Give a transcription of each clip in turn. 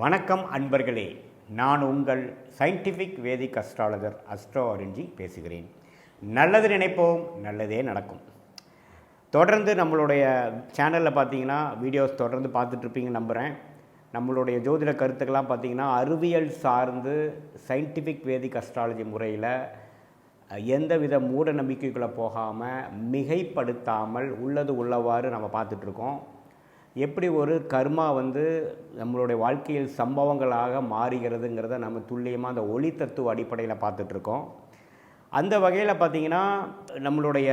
வணக்கம் அன்பர்களே. நான் உங்கள் scientific Vedic astrologer astro Arunji பேசுகிறேன். நல்லது நினைப்போம் நல்லதே நடக்கும். தொடர்ந்து நம்மளுடைய சேனலில் பார்த்தீங்கன்னா வீடியோஸ் தொடர்ந்து பார்த்துட்ருப்பீங்க நம்புகிறேன் நம்மளுடைய ஜோதிட கருத்துக்கெல்லாம் பார்த்திங்கன்னா அறிவியல் சார்ந்து சயின்டிஃபிக் வேதிக் அஸ்ட்ராலஜி முறையில் எந்தவித மூட நம்பிக்கைக்குள்ளே போகாமல் மிகைப்படுத்தாமல் உள்ளது உள்ளவாறு நம்ம பார்த்துட்ருக்கோம் எப்படி ஒரு கர்மா வந்து நம்மளுடைய வாழ்க்கையில் சம்பவங்களாக மாறுகிறதுங்கிறத நம்ம துல்லியமாக அந்த ஒளி தத்துவ அடிப்படையில் பார்த்துட்ருக்கோம். அந்த வகையில் பார்த்திங்கன்னா நம்மளுடைய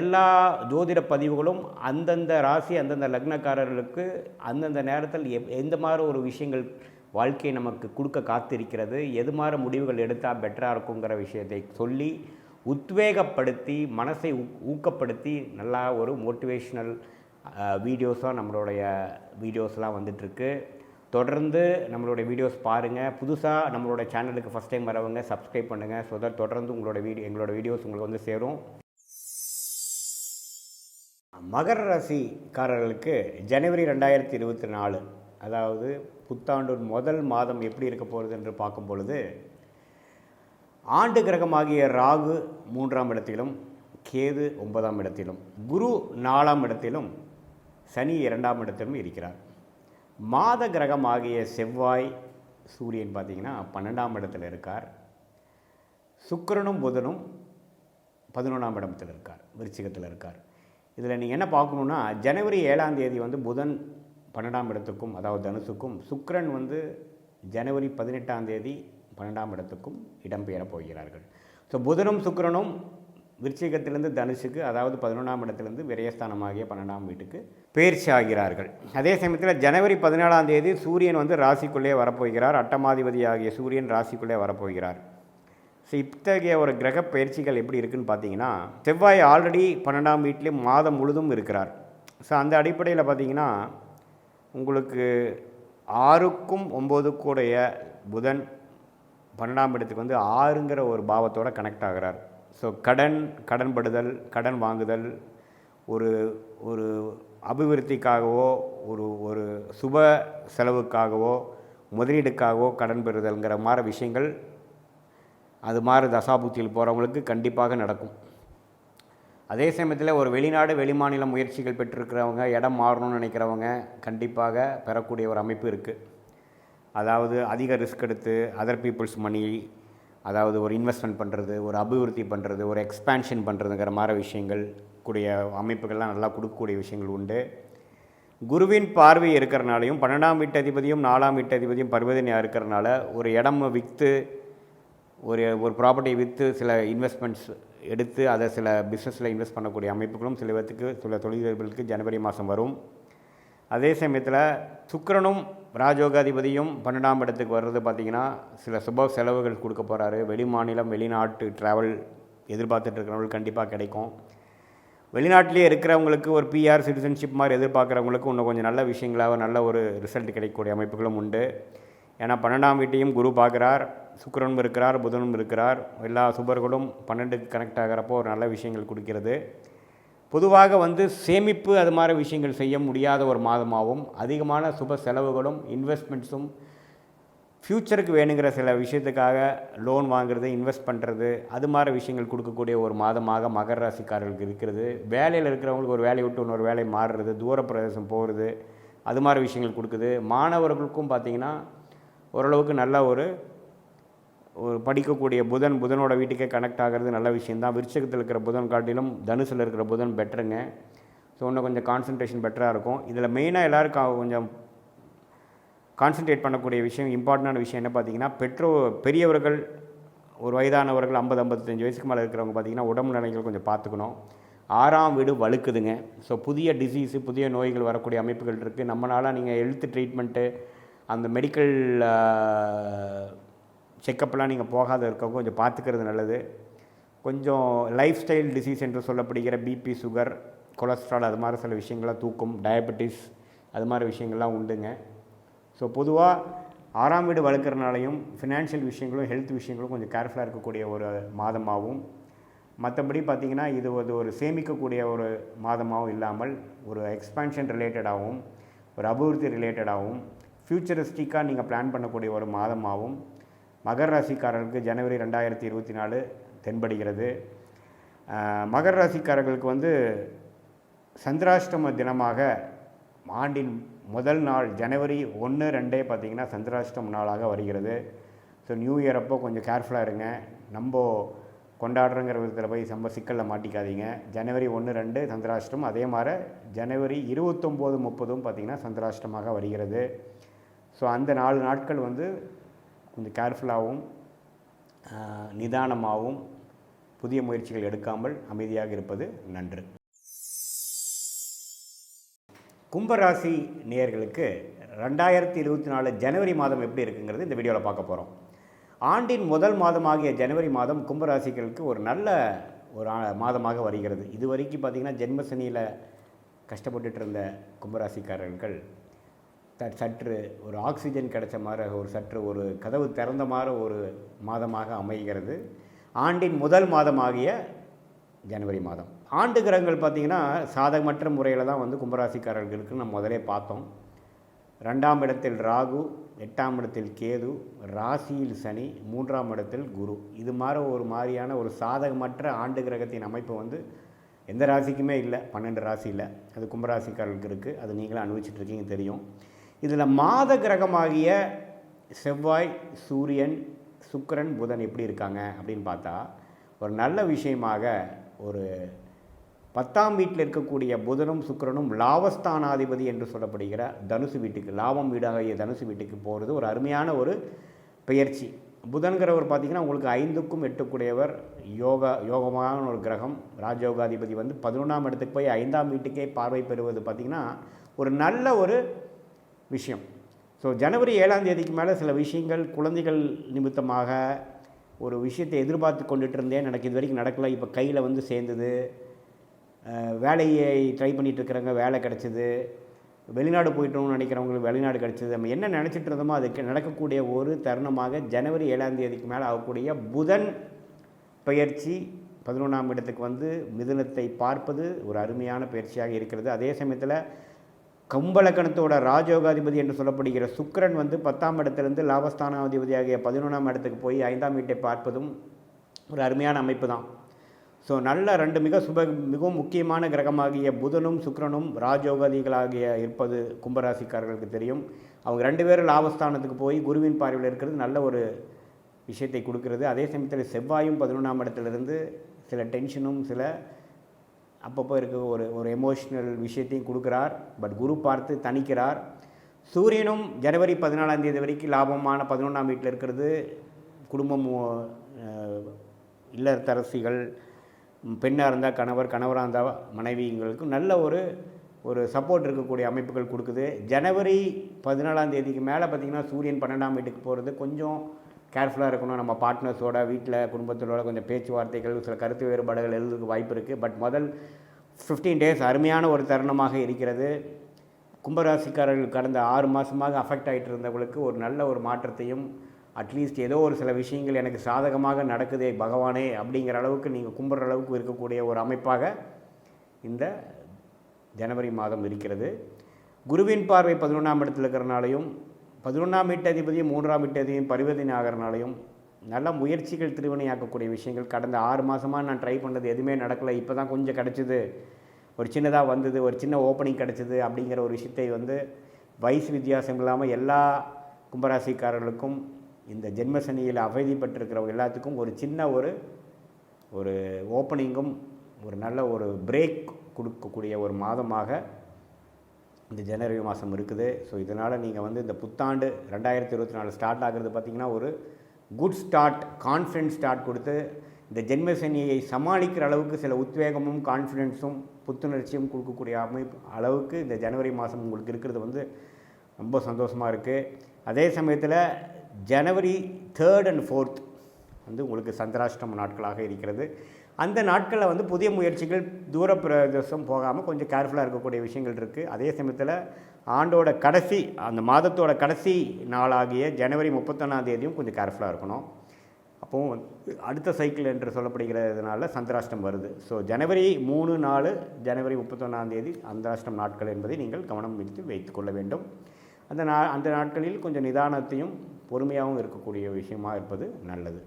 எல்லா ஜோதிட பதிவுகளும் அந்தந்த ராசி அந்தந்த லக்னக்காரர்களுக்கு அந்தந்த நேரத்தில் எப் எந்த மாதிரி ஒரு விஷயங்கள் வாழ்க்கையை நமக்கு கொடுக்க காத்திருக்கிறது எது மாதிரி முடிவுகள் எடுத்தால் பெட்டராக இருக்குங்கிற விஷயத்தை சொல்லி உத்வேகப்படுத்தி மனசை ஊக்கப்படுத்தி நல்லா ஒரு மோட்டிவேஷ்னல் வீடியோஸாக நம்மளுடைய வீடியோஸ்லாம் வந்துட்டுருக்கு. தொடர்ந்து நம்மளுடைய வீடியோஸ் பாருங்கள் புதுசாக நம்மளோட சேனலுக்கு ஃபஸ்ட் டைம் வரவங்க சப்ஸ்கிரைப் பண்ணுங்கள் ஸோ தட் தொடர்ந்து உங்களோட வீடியோ எங்களோட வீடியோஸ் உங்களுக்கு வந்து சேரும். மகர ராசிக்காரர்களுக்கு ஜனவரி ரெண்டாயிரத்தி இருபத்தி நாலு அதாவது புத்தாண்டு முதல் மாதம் எப்படி இருக்க போகிறது என்று பார்க்கும் பொழுது ஆண்டு கிரகமாகிய ராகு மூன்றாம் இடத்திலும் கேது ஒன்பதாம் இடத்திலும் குரு நாலாம் இடத்திலும் சனி இரண்டாம் இடத்திலும் இருக்கிறார். மாத கிரகமாகிய செவ்வாய் சூரியன் பார்த்தீங்கன்னா பன்னெண்டாம் இடத்தில் இருக்கார். சுக்கரனும் புதனும் பதினொன்றாம் இடத்தில் இருக்கார் விருச்சிகத்தில் இருக்கார். இதில் நீங்கள் என்ன பார்க்கணுன்னா ஜனவரி ஏழாம் தேதி வந்து புதன் பன்னெண்டாம் இடத்துக்கும் அதாவது தனுசுக்கும் சுக்கரன் வந்து ஜனவரி பதினெட்டாம் தேதி பன்னெண்டாம் இடத்துக்கும் இடம்பெயரப் போகிறார்கள். ஸோ புதனும் சுக்கரனும் விருச்சிகத்திலிருந்து தனுஷுக்கு அதாவது பதினொன்றாம் இடத்துலேருந்து விரயஸ்தானமாகிய பன்னெண்டாம் வீட்டுக்கு பயிற்சி ஆகிறார்கள் அதே சமயத்தில் ஜனவரி பதினேழாம் தேதி சூரியன் வந்து ராசிக்குள்ளே வரப்போகிறார். அட்டமாதிபதி ஆகிய சூரியன் ராசிக்குள்ளே வரப்போகிறார். ஸோ இத்தகைய ஒரு கிரக பயிற்சிகள் எப்படி இருக்குன்னு பார்த்தீங்கன்னா செவ்வாய் ஆல்ரெடி பன்னெண்டாம் வீட்டிலே மாதம் முழுதும் இருக்கிறார். ஸோ அந்த அடிப்படையில் பார்த்தீங்கன்னா உங்களுக்கு ஆறுக்கும் ஒம்பதுக்குடைய புதன் பன்னெண்டாம் இடத்துக்கு வந்து ஆறுங்கிற ஒரு பாவத்தோடு கனெக்ட் ஆகிறார். ஸோ கடன் கடன்படுதல் கடன் வாங்குதல் ஒரு ஒரு அபிவிருத்திக்காகவோ ஒரு ஒரு சுப செலவுக்காகவோ முதலீடுக்காகவோ கடன் பெறுதல்ங்கிற மாதிரி விஷயங்கள் அது மாதிரி தசாபுத்தியில் போகிறவங்களுக்கு கண்டிப்பாக நடக்கும். அதே சமயத்தில் ஒரு வெளிநாடு வெளிமாநில முயற்சிகள் பெற்றிருக்கிறவங்க இடம் மாறணும்னு நினைக்கிறவங்க கண்டிப்பாக பெறக்கூடிய ஒரு அமைப்பு இருக்குது அதாவது அதிக ரிஸ்க் எடுத்து அதர் பீப்புள்ஸ் மணி அதாவது ஒரு இன்வெஸ்ட்மெண்ட் பண்ணுறது ஒரு அபிவிருத்தி பண்ணுறது ஒரு எக்ஸ்பேன்ஷன் பண்ணுறதுங்கிற மாதிரி விஷயங்கள் கூடிய அமைப்புகள்லாம் நல்லா கொடுக்கக்கூடிய விஷயங்கள் உண்டு. குருவின் பார்வை இருக்கிறனாலையும் பன்னெண்டாம் வீட்டு அதிபதியும் நாலாம் வீட்டு அதிபதியும் பருவதனையாக இருக்கிறனால ஒரு இடம் விற்று ஒரு ஒரு ப்ராப்பர்ட்டியை விற்று சில இன்வெஸ்ட்மெண்ட்ஸ் எடுத்து அதை சில பிஸ்னஸில் இன்வெஸ்ட் பண்ணக்கூடிய அமைப்புகளும் சில பேர்த்துக்கு சில தொழிலதிபர்களுக்கு ஜனவரி மாதம் வரும். அதே சமயத்தில் சுக்கிரனும் ராஜோகாதிபதியும் பன்னெண்டாம் இடத்துக்கு வர்றது பார்த்திங்கன்னா சில சுப செலவுகள் கொடுக்க போகிறாரு வெளி மாநிலம் வெளிநாட்டு ட்ராவல் எதிர்பார்த்துட்டு இருக்கிறவங்களுக்கு கண்டிப்பாக கிடைக்கும். வெளிநாட்டிலே இருக்கிறவங்களுக்கு ஒரு பிஆர் சிட்டிசன்ஷிப் மாதிரி எதிர்பார்க்குறவங்களுக்கு இன்னும் கொஞ்சம் நல்ல விஷயங்களாக நல்ல ஒரு ரிசல்ட் கிடைக்கக்கூடிய அமைப்புகளும் உண்டு. ஏன்னா பன்னெண்டாம் வீட்டையும் குரு பார்க்குறார் சுக்கரனும் இருக்கிறார் புதனும் இருக்கிறார். எல்லா சுபர்களும் பன்னெண்டுக்கு கனெக்ட் ஆகிறப்போ ஒரு நல்ல விஷயங்கள் கொடுக்கிறது. பொதுவாக வந்து சேமிப்பு அது மாதிரி விஷயங்கள் செய்ய முடியாத ஒரு மாதமாகவும் அதிகமான சுப செலவுகளும் இன்வெஸ்ட்மெண்ட்ஸும் ஃப்யூச்சருக்கு வேணுங்கிற சில விஷயத்துக்காக லோன் வாங்குறது இன்வெஸ்ட் பண்ணுறது அது மாதிரி விஷயங்கள் கொடுக்கக்கூடிய ஒரு மாதமாக மகர ராசிக்காரர்களுக்கு இருக்கிறது. வேலையில் இருக்கிறவங்களுக்கு ஒரு வேலையை விட்டு இன்னொரு வேலை மாறுறது தூர பிரதேசம் போகிறது அது மாதிரி விஷயங்கள் கொடுக்குது. மாணவர்களுக்கும் பார்த்திங்கன்னா ஓரளவுக்கு நல்ல ஒரு ஒரு படிக்கக்கூடிய புதன் புதனோட வீட்டுக்கே கனெக்ட் ஆகிறது நல்ல விஷயந்தான் விருச்சகத்தில் இருக்கிற புதன் காட்டிலும் தனுசில் இருக்கிற புதன் பெட்டருங்க ஸோ இன்னும் கொஞ்சம் கான்சன்ட்ரேஷன் பெட்டராக இருக்கும். இதில் மெயினாக எல்லாருக்கும் கொஞ்சம் கான்சன்ட்ரேட் பண்ணக்கூடிய விஷயம் இம்பார்ட்டண்டான விஷயம் என்ன பார்த்தீங்கன்னா பெற்றோ பெரியவர்கள் ஒரு வயதானவர்கள் ஐம்பது ஐம்பத்தஞ்சு வயசுக்கு மேலே இருக்கிறவங்க பார்த்தீங்கன்னா உடம்பு நிலைகள் கொஞ்சம் பார்த்துக்கணும். ஆறாம் வீடு வழுக்குதுங்க. ஸோ புதிய டிசீஸு புதிய நோய்கள் வரக்கூடிய அமைப்புகள் இருக்குது நம்மளால் நீங்கள் ஹெல்த் ட்ரீட்மெண்ட்டு அந்த மெடிக்கல் செக்கப்லாம் நீங்கள் போகாத இருக்கவங்க கொஞ்சம் பார்த்துக்கிறது நல்லது. கொஞ்சம் லைஃப் ஸ்டைல் டிசீஸ் என்று சொல்லப்படுகிற பிபி சுகர் கொலஸ்ட்ரால் அது மாதிரி சில விஷயங்கள்லாம் தூக்கும். டயபெட்டிஸ் அது மாதிரி விஷயங்கள்லாம் உண்டுங்க. ஸோ பொதுவாக ஆறாம் வீடு வளர்க்குறனாலையும் ஃபினான்ஷியல் விஷயங்களும் ஹெல்த் விஷயங்களும் கொஞ்சம் கேர்ஃபுல்லாக இருக்கக்கூடிய ஒரு மாதமாகவும் மற்றபடி பார்த்திங்கன்னா இது ஒரு ஒரு சேமிக்கக்கூடிய ஒரு மாதமாகவும் இல்லாமல் ஒரு எக்ஸ்பான்ஷன் ரிலேட்டடாகவும் ஒரு அபிவிருத்தி ரிலேட்டடாகவும் ஃப்யூச்சரிஸ்டிக்காக நீங்கள் பிளான் பண்ணக்கூடிய ஒரு மாதமாகவும் மகர ராசிக்காரர்களுக்கு ஜனவரி ரெண்டாயிரத்தி இருபத்தி நாலு தென்படுகிறது. மகர ராசிக்காரர்களுக்கு வந்து சந்திராஷ்டம தினமாக ஆண்டின் முதல் நாள் ஜனவரி ஒன்று ரெண்டே பார்த்தீங்கன்னா சந்திராஷ்டம் நாளாக வருகிறது. ஸோ நியூ இயர் அப்போ கொஞ்சம் கேர்ஃபுல்லாக இருங்க. நம்ம கொண்டாடுறங்கிற விதத்தில் போய் ரொம்ப சிக்கலில் மாட்டிக்காதீங்க. ஜனவரி ஒன்று ரெண்டு சந்திராஷ்டம் அதே மாதிரி ஜனவரி இருபத்தொம்போது முப்பதும் பார்த்திங்கன்னா சந்திராஷ்டமாக வருகிறது. ஸோ அந்த நாலு நாட்கள் வந்து கொஞ்சம் கேர்ஃபுல்லாகவும் நிதானமாகவும் புதிய முயற்சிகள் எடுக்காமல் அமைதியாக இருப்பது நன்று. கும்பராசி நேயர்களுக்கு ரெண்டாயிரத்தி இருபத்தி நாலு ஜனவரி மாதம் எப்படி இருக்குங்கிறது இந்த வீடியோவில் பார்க்க போகிறோம். ஆண்டின் முதல் மாதமாகிய ஜனவரி மாதம் கும்பராசிகளுக்கு ஒரு நல்ல ஒரு மாதமாக வருகிறது. இது வரைக்கும் பார்த்திங்கன்னா ஜென்மசனியில் கஷ்டப்பட்டுட்டு இருந்த கும்பராசிக்காரர்கள் த சற்று ஒரு ஆக்சிஜன் கிடைச்ச மாதிரி ஒரு சற்று ஒரு கதவு திறந்த மாதிரி ஒரு மாதமாக அமைகிறது. ஆண்டின் முதல் மாதமாகிய ஜனவரி மாதம். ஆண்டு கிரகங்கள் பார்த்திங்கன்னா சாதகமற்ற முறையில் தான் வந்து கும்பராசிக்காரர்களுக்கு நம்ம முதலே பார்த்தோம். ரெண்டாம் இடத்தில் ராகு எட்டாம் இடத்தில் கேது ராசியில் சனி மூன்றாம் இடத்தில் குரு. இது மாதிரி ஒரு மாதிரியான ஒரு சாதகமற்ற ஆண்டு கிரகத்தின் அமைப்பு வந்து எந்த ராசிக்குமே இல்லை. பன்னெண்டு ராசியில் அது கும்பராசிக்காரர்களுக்கு இருக்குது அது நீங்களும் அனுபவிச்சிட்ருக்கீங்க தெரியும். இதில் மாத கிரகமாகிய செவ்வாய் சூரியன் சுக்கிரன் புதன் எப்படி இருக்காங்க அப்படின்னு பார்த்தா ஒரு நல்ல விஷயமாக ஒரு பத்தாம் வீட்டில் இருக்கக்கூடிய புதனும் சுக்கிரனும் லாபஸ்தானாதிபதி என்று சொல்லப்படுகிற தனுசு வீட்டுக்கு லாபம் வீடாகிய தனுசு வீட்டுக்கு போகிறது ஒரு அருமையான ஒரு பெயர்ச்சி. புதன்கிறவர் பார்த்திங்கன்னா உங்களுக்கு ஐந்துக்கும் எட்டுக்குடையவர் யோகா யோகமான ஒரு கிரகம். ராஜயோகாதிபதி வந்து பதினொன்றாம் இடத்துக்கு போய் ஐந்தாம் வீட்டுக்கே பார்வை பெறுவது பார்த்திங்கன்னா ஒரு நல்ல ஒரு விஷயம். ஸோ ஜனவரி ஏழாம் தேதிக்கு மேலே சில விஷயங்கள் குழந்தைகள் நிமித்தமாக ஒரு விஷயத்தை எதிர்பார்த்து கொண்டுட்டு இருந்தேன் எனக்கு இது வரைக்கும் நடக்கலை. இப்போ கையில் வந்து சேர்ந்தது. வேலையை ட்ரை பண்ணிட்டு இருக்கிறவங்க வேலை கிடச்சிது. வெளிநாடு போயிட்டோம்னு நினைக்கிறவங்களுக்கு வெளிநாடு கிடச்சிது. நம்ம என்ன நினச்சிட்டு இருந்தோமோ அதுக்கு நடக்கக்கூடிய ஒரு தருணமாக ஜனவரி ஏழாம் தேதிக்கு மேலே ஆகக்கூடிய புதன் பயிற்சி பதினொன்றாம் இடத்துக்கு வந்து மிதுனத்தை பார்ப்பது ஒரு அருமையான பயிற்சியாக இருக்கிறது. அதே சமயத்தில் கும்பலக்கணத்தோட ராஜயோகாதிபதி என்று சொல்லப்படுகிற சுக்கரன் வந்து பத்தாம் இடத்திலிருந்து லாபஸ்தானாதிபதியாகிய பதினொன்றாம் இடத்துக்கு போய் ஐந்தாம் வீட்டை பார்ப்பதும் ஒரு அருமையான அமைப்பு தான். ஸோ நல்ல ரெண்டு மிக சுப மிகவும் முக்கியமான கிரகமாகிய புதனும் சுக்கரனும் ராஜயோகாதிகளாகிய இருப்பது கும்பராசிக்காரர்களுக்கு தெரியும். அவங்க ரெண்டு பேரும் லாபஸ்தானத்துக்கு போய் குருவின் பார்வையில் இருக்கிறது நல்ல ஒரு விஷயத்தை கொடுக்கிறது. அதே சமயத்தில் செவ்வாயும் பதினொன்றாம் இடத்துலேருந்து சில டென்ஷனும் சில அப்பப்போ இருக்க ஒரு ஒரு எமோஷ்னல் விஷயத்தையும் கொடுக்குறார். பட் குரு பார்த்து தணிக்கிறார். சூரியனும் ஜனவரி பதினாலாம் தேதி வரைக்கும் லாபமான பதினொன்றாம் வீட்டில் இருக்கிறது. குடும்பம் இல்லத்தரசிகள் பெண்ணாக இருந்தால் கணவர் கணவராக இருந்தால் மனைவிங்களுக்கும் நல்ல ஒரு ஒரு சப்போர்ட் இருக்கக்கூடிய அமைப்புகள் கொடுக்குது. ஜனவரி பதினாலாம் தேதிக்கு மேலே பார்த்திங்கன்னா சூரியன் பன்னெண்டாம் வீட்டுக்கு போகிறது கொஞ்சம் கேர்ஃபுல்லாக இருக்கணும். நம்ம பார்ட்னர்ஸோட வீட்டில் குடும்பத்திலோட கொஞ்சம் பேச்சுவார்த்தைகள் சில கருத்து வேறுபாடுகள் எழுதுறதுக்கு வாய்ப்பு இருக்குது பட் முதல் 15 டேஸ் அருமையான ஒரு தருணமாக இருக்கிறது. கும்பராசிக்காரர்கள் கடந்த ஆறு மாதமாக அஃபெக்ட் ஆகிட்டு இருந்தவங்களுக்கு ஒரு நல்ல ஒரு மாற்றத்தையும் அட்லீஸ்ட் ஏதோ ஒரு சில விஷயங்கள் எனக்கு சாதகமாக நடக்குதே பகவானே அப்படிங்கிற அளவுக்கு நீங்கள் கும்பிட்ற அளவுக்கு இருக்கக்கூடிய ஒரு அமைப்பாக இந்த ஜனவரி மாதம் இருக்கிறது. குருவின் பார்வை பதினொன்றாம் இடத்துல இருக்கிறனாலையும் பதினொன்றாம் வீட்டதிபதியும் மூன்றாம் வீட்டதிபதியும் பரிவர்த்தனை ஆகிறனாலையும் நல்ல முயற்சிகள் திருவினையாக்கக்கூடிய விஷயங்கள் கடந்த ஆறு மாதமாக நான் ட்ரை பண்ணது எதுவுமே நடக்கலை. இப்போ தான் கொஞ்சம் கிடச்சிது. ஒரு சின்னதாக வந்தது ஒரு சின்ன ஓப்பனிங் கிடச்சிது அப்படிங்கிற ஒரு விஷயத்தை வந்து வயசு வித்தியாசம் இல்லாமல் எல்லா கும்பராசிக்காரர்களுக்கும் இந்த ஜென்மசனியில் அவதிப்பட்டிருக்கிறவங்க எல்லாத்துக்கும் ஒரு சின்ன ஒரு ஒரு ஓப்பனிங்கும் ஒரு நல்ல ஒரு பிரேக் கொடுக்கக்கூடிய ஒரு மாதமாக இந்த ஜனவரி மாதம் இருக்குது. ஸோ இதனால் நீங்கள் வந்து இந்த புத்தாண்டு ரெண்டாயிரத்தி இருபத்தி நாலு ஸ்டார்ட் ஆகிறது பார்த்திங்கன்னா ஒரு குட் ஸ்டார்ட் கான்ஃபிடென்ஸ் ஸ்டார்ட் கொடுத்து இந்த ஜென்மசனியை சமாளிக்கிற அளவுக்கு சில உத்வேகமும் கான்ஃபிடென்ஸும் புத்துணர்ச்சியும் கொடுக்கக்கூடிய அமைப்பு அளவுக்கு இந்த ஜனவரி மாதம் உங்களுக்கு இருக்கிறது வந்து ரொம்ப சந்தோஷமாக இருக்குது அதே சமயத்தில் ஜனவரி தேர்ட் அண்ட் ஃபோர்த் வந்து உங்களுக்கு சந்திராஷ்டம நாட்களாக இருக்கிறது. அந்த நாட்களில் வந்து புதிய முயற்சிகள் தூர பிரதேசம் போகாமல் கொஞ்சம் கேர்ஃபுல்லாக இருக்கக்கூடிய விஷயங்கள் இருக்குது அதே சமயத்தில் ஆண்டோட கடைசி அந்த மாதத்தோட கடைசி நாளாகிய ஜனவரி முப்பத்தொன்னாம் தேதியும் கொஞ்சம் கேர்ஃபுல்லாக இருக்கணும். அப்போவும் அடுத்த சைக்கிள் என்று சொல்லப்படுகிறதுனால சந்திராஷ்டம் வருது. ஸோ ஜனவரி மூணு நாலு ஜனவரி முப்பத்தொன்னாம் தேதி சந்திராஷ்டம் நாட்கள் என்பதை நீங்கள் கவனம் வைத்து வைத்துக்கொள்ள வேண்டும். அந்த நா அந்த நாட்களில் கொஞ்சம் நிதானத்தையும் பொறுமையாகவும் இருக்கக்கூடிய விஷயமா இருப்பது நல்லது.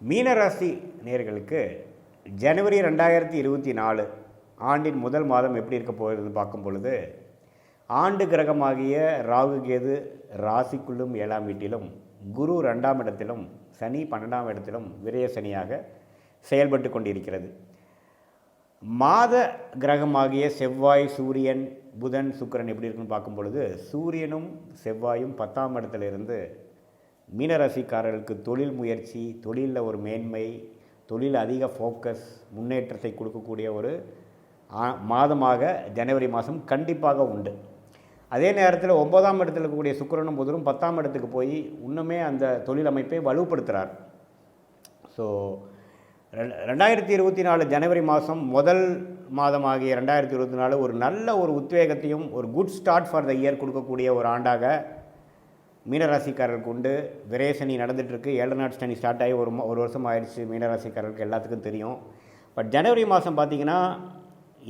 மீனராசி நேர்களுக்கு ஜனவரி ரெண்டாயிரத்தி இருபத்தி நாலு ஆண்டின் முதல் மாதம் எப்படி இருக்க போகிறதுன்னு பார்க்கும் பொழுது ஆண்டு கிரகமாகிய ராகு கேது ராசிக்குள்ளும் ஏழாம் வீட்டிலும் குரு ரெண்டாம் இடத்திலும் சனி பன்னெண்டாம் இடத்திலும் விரய சனியாக செயல்பட்டு கொண்டிருக்கிறது. மாத கிரகமாகிய செவ்வாய் சூரியன் புதன் சுக்கிரன் எப்படி இருக்குன்னு பார்க்கும் பொழுது சூரியனும் செவ்வாயும் பத்தாம் இடத்துல இருந்து மீனராசிக்காரர்களுக்கு தொழில் முயற்சி தொழிலில் ஒரு மேன்மை தொழில் அதிக ஃபோக்கஸ் முன்னேற்றத்தை கொடுக்கக்கூடிய ஒரு மாதமாக ஜனவரி மாதம் கண்டிப்பாக உண்டு. அதே நேரத்தில் ஒன்பதாம் இடத்தில் இருக்கக்கூடிய சுக்கரனும் புதரும் பத்தாம் இடத்துக்கு போய் இன்னுமே அந்த தொழில் அமைப்பை வலுப்படுத்துகிறார் ஸோ ரெண்டாயிரத்தி இருபத்தி நாலு ஜனவரி மாதம் முதல் மாதமாகிய ரெண்டாயிரத்தி இருபத்தி நாலு ஒரு நல்ல ஒரு உத்வேகத்தையும் ஒரு good start for the year கொடுக்கக்கூடிய ஒரு ஆண்டாக மீனராசிக்காரருக்கு உண்டு. விரேசனி நடந்துகிட்ருக்கு ஏழு நாட் சனி ஸ்டார்ட் ஆகி ஒரு ஒரு வருஷம் ஆயிடுச்சு மீனராசிக்காரருக்கு எல்லாத்துக்கும் தெரியும். பட் ஜனவரி மாதம் பார்த்திங்கன்னா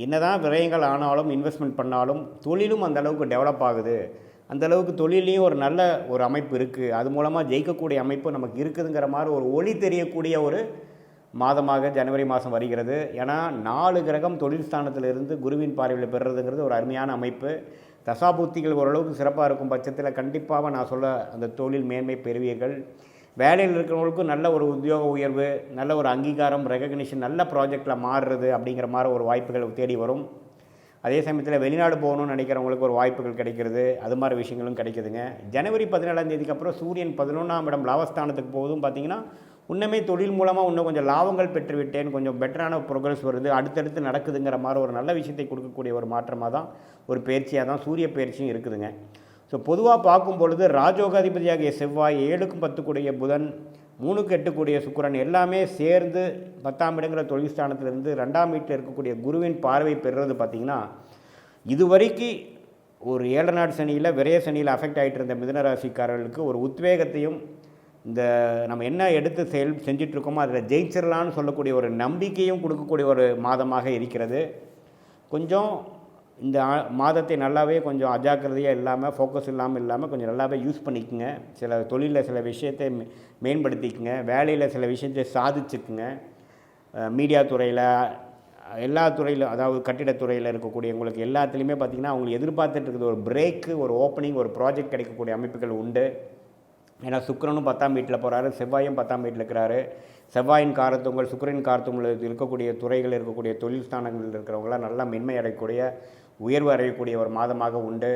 என்னதான் விரயங்கள் ஆனாலும் இன்வெஸ்ட்மெண்ட் பண்ணாலும் தொழிலும் அந்தளவுக்கு டெவலப் ஆகுது. அந்தளவுக்கு தொழிலையும் ஒரு நல்ல ஒரு அமைப்பு இருக்குது அது மூலமாக ஜெயிக்கக்கூடிய அமைப்பு நமக்கு இருக்குதுங்கிற மாதிரி ஒரு ஒளி தெரியக்கூடிய ஒரு மாதமாக ஜனவரி மாதம் வருகிறது. ஏன்னா நாலு கிரகம் தொழில் ஸ்தானத்திலிருந்து குருவின் பார்வையில் பெறுறதுங்கிறது ஒரு அருமையான அமைப்பு. தசாபுத்திகள் ஓரளவுக்கு சிறப்பாக இருக்கும் பட்சத்தில் கண்டிப்பாக நான் சொல்ல அந்த தொழில் மேன்மை பெறுவீர்கள். வேலையில் இருக்கிறவங்களுக்கும் நல்ல ஒரு உத்தியோக உயர்வு நல்ல ஒரு அங்கீகாரம் ரெகக்னிஷன் நல்ல ப்ராஜெக்டில் மாறுறது அப்படிங்கிற மாதிரி ஒரு வாய்ப்புகள் தேடி வரும். அதே சமயத்தில் வெளிநாடு போகணும்னு நினைக்கிறவங்களுக்கு ஒரு வாய்ப்புகள் கிடைக்கிறது. அது மாதிரி விஷயங்களும் கிடைக்குதுங்க. ஜனவரி பதினேழாம் தேதிக்கு அப்புறம் சூரியன் பதினொன்றாம் இடம் லாபஸ்தானத்துக்கு போகுதும் பார்த்தீங்கன்னா இன்னுமே தொழில் மூலமாக இன்னும் கொஞ்சம் லாபங்கள் பெற்றுவிட்டேன் கொஞ்சம் பெட்டரான ப்ரோக்ரஸ் வருது அடுத்தடுத்து நடக்குதுங்கிற மாதிரி ஒரு நல்ல விஷயத்தை கொடுக்கக்கூடிய ஒரு மாற்றமாக தான் ஒரு பயிற்சியாக தான் சூரிய பயிற்சியும் இருக்குதுங்க. ஸோ பொதுவாக பார்க்கும் பொழுது ராஜோகாதிபதியாகிய செவ்வாய் ஏழுக்கும் பத்துக்குடைய புதன் மூணுக்கு எட்டுக்கூடிய சுக்கரன் எல்லாமே சேர்ந்து பத்தாம் இடங்கிற தொழில் ஸ்தானத்திலிருந்து ரெண்டாம் வீட்டில் இருக்கக்கூடிய குருவின் பார்வை பெறுறது பார்த்திங்கன்னா இதுவரைக்கும் ஒரு ஏழநாடு சனியில் விரைய சனியில் அஃபெக்ட் ஆகிட்டு இருந்த மிதனராசிக்காரர்களுக்கு ஒரு உத்வேகத்தையும் இந்த நம்ம என்ன எடுத்து செயல் செஞ்சிட்ருக்கோமோ அதில் ஜெயிச்சிடலான்னு சொல்லக்கூடிய ஒரு நம்பிக்கையும் கொடுக்கக்கூடிய ஒரு மாதமாக இருக்கிறது. கொஞ்சம் இந்த ஆ- மாதத்தை நல்லாவே கொஞ்சம் அஜாக்கிரதையாக இல்லாமல் ஃபோக்கஸ் இல்லாமல் இல்லாமல் கொஞ்சம் நல்லாவே யூஸ் பண்ணிக்கோங்க. சில தொழிலில் சில விஷயத்தை மே- மேம்படுத்திக்கங்க. வேலையில் சில விஷயத்தை சாதிச்சுக்குங்க. மீடியா துறையில் எல்லா துறையிலும் அதாவது கட்டிடத்துறையில் இருக்கக்கூடிய உங்களுக்கு எல்லாத்துலேயுமே பார்த்திங்கன்னா அவங்களுக்கு எதிர்பார்த்துட்டு இருக்கிறது ஒரு பிரேக்கு ஒரு ஓப்பனிங் ஒரு ப்ராஜெக்ட் கிடைக்கக்கூடிய அமைப்புகள் உண்டு. ஏன்னா சுக்கரனும் பத்தாம் வீட்டில் போகிறாரு செவ்வாயும் பத்தாம் வீட்டில் இருக்கிறாரு. செவ்வாயின் காரத்துவங்கள் சுக்கிரன் காரத்துவங்கள் இருக்கக்கூடிய துறைகள் இருக்கக்கூடிய தொழில் ஸ்தானங்களில் இருக்கிறவங்களாம் நல்லா மென்மை அடையக்கூடிய உயர்வு அடையக்கூடிய ஒரு மாதமாக உண்டு.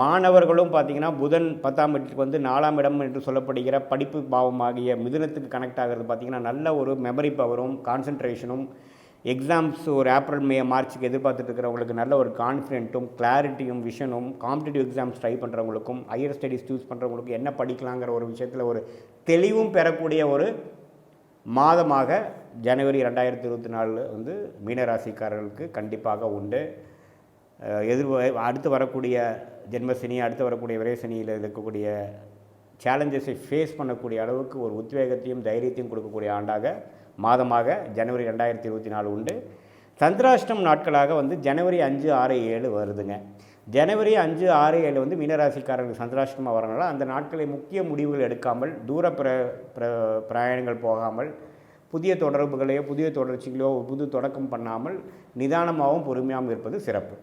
மாணவர்களும் பார்த்திங்கன்னா புதன் பத்தாம் வீட்டுக்கு வந்து நாலாம் இடம் என்று சொல்லப்படுகிற படிப்பு பாவமாகிய மிதுனத்துக்கு கனெக்ட் ஆகிறது பார்த்திங்கன்னா நல்ல ஒரு மெமரி பவரும் கான்சன்ட்ரேஷனும் எக்ஸாம்ஸ் ஒரு ஏப்ரல் மே மார்ச்சுக்கு எதிர்பார்த்துட்டு இருக்கிறவங்களுக்கு நல்ல ஒரு கான்ஃபிடென்ட்டும் கிளாரிட்டியும் விஷனும் காம்படிட்டிவ் எக்ஸாம்ஸ் ட்ரை பண்ணுறவங்களுக்கும் ஹையர் ஸ்டடீஸ் சூஸ் பண்ணுறவங்களுக்கும் என்ன படிக்கலாங்கிற ஒரு விஷயத்தில் ஒரு தெளிவும் பெறக்கூடிய ஒரு மாதமாக ஜனவரி ரெண்டாயிரத்தி இருபத்தி நாலு வந்து மீனராசிக்காரர்களுக்கு கண்டிப்பாக உண்டு. எதிர் அடுத்து வரக்கூடிய ஜென்மசனி அடுத்து வரக்கூடிய விரைசனியில் இருக்கக்கூடிய சேலஞ்சஸை ஃபேஸ் பண்ணக்கூடிய அளவுக்கு ஒரு உத்வேகத்தையும் தைரியத்தையும் கொடுக்கக்கூடிய ஆண்டாக மாதமாக ஜனவரி ரெண்டாயிரத்தி இருபத்தி நாலு உண்டு. சந்திராஷ்டம் நாட்களாக வந்து ஜனவரி அஞ்சு ஆறு ஏழு வருதுங்க. ஜனவரி அஞ்சு ஆறு ஏழு வந்து மீனராசிக்காரர்கள் சந்திராஷ்டமாக வரனால அந்த நாட்களை முக்கிய முடிவுகள் எடுக்காமல் தூர பிர பிர பிரயாணங்கள் போகாமல் புதிய தொடர்புகளையோ புதிய தொடர்ச்சிகளையோ புது தொடக்கம் பண்ணாமல் நிதானமாகவும் பொறுமையாகவும் இருப்பது சிறப்பு.